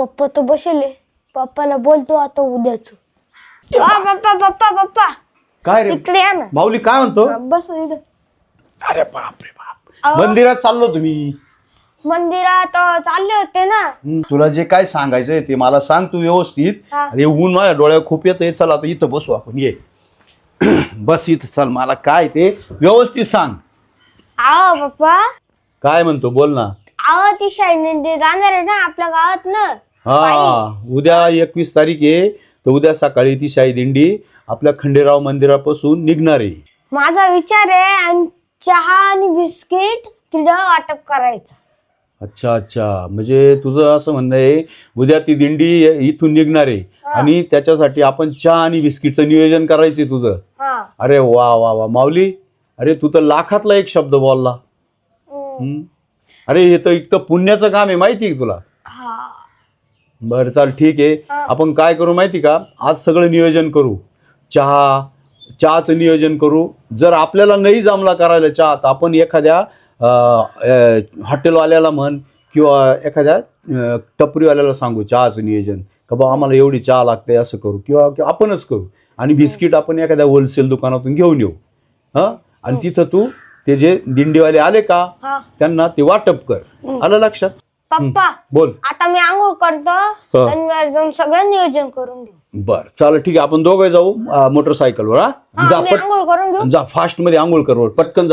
पप्पा तर बसले पप्पाला बोलतो आता उद्याच. पप्पा पप्पा पप्पा. काय रे? इकडे या ना. माऊली काय म्हणतो? बस इकडे अरे बाप रे बाप. अहो. मंदिरात चाललो तुम्ही. मंदिरात अं, चालले होते ना. हं, तुला जे काय सांगायचंय ते मला सांग तू व्यवस्थित. हा. अरे ऊन माझ्या डोळ्या खूप येत चला आता इथं बसू आपण. ये. बस इथं चल. मला काय ते व्यवस्थित सांग. आहो पप्पा. काय म्हणतो? बोल ना. आहो ती शाईने जाणार आहे ना आपल्या गावात ना हा उद्या एकवीस तारीख आहे तर उद्या सकाळी ती शाही दिंडी आपल्या खंडेराव मंदिरापासून निघणार आहे. माझा विचार आहे आणि चहा आणि बिस्किट तिथं वाटप करायचं. अच्छा अच्छा. म्हणजे तुझं असं म्हणणं आहे उद्या ती दिंडी इथून निघणार आहे. आणि त्याच्यासाठी आपण चहा आणि बिस्किटचं नियोजन करायचंय तुझं. हा. अरे वा वा वा. माऊली अरे तू तर लाखातला एक शब्द बोलला. हम्म. अरे हे तर एक तर पुण्याचं काम आहे माहिती आहे का तुला? हा. बरं चाल ठीक आहे. हा. आपण काय करू माहिती का? आज सगळं नियोजन करू. चहा चहाचं नियोजन करू. जर आपल्याला नाही जमला करायला चहा तर आपण एखाद्या हॉटेलवाल्याला म्हण किंवा एखाद्या टपरीवाल्याला सांगू चहाचं नियोजन. का बा आम्हाला एवढी चहा लागते असं करू. किंवा आपणच करू. आणि बिस्किट आपण एखाद्या होलसेल दुकानातून घेऊन येऊ. हां? आणि तिथं तू ते जे दिंडीवाले आले का हा. त्यांना ते वाटप कर. हं. आलं लक्षात? पप्पा बोल. आता मी आंघोळ करतो. शनिवार जाऊन सगळं नियोजन करून घेऊ बर चालेल ठीक आहे. आपण दोघं जाऊ मोटरसायकलवर हा? मी आंघोळ करून घेऊ. जा फास्टमध्ये आंघोळ कर पटकन जा.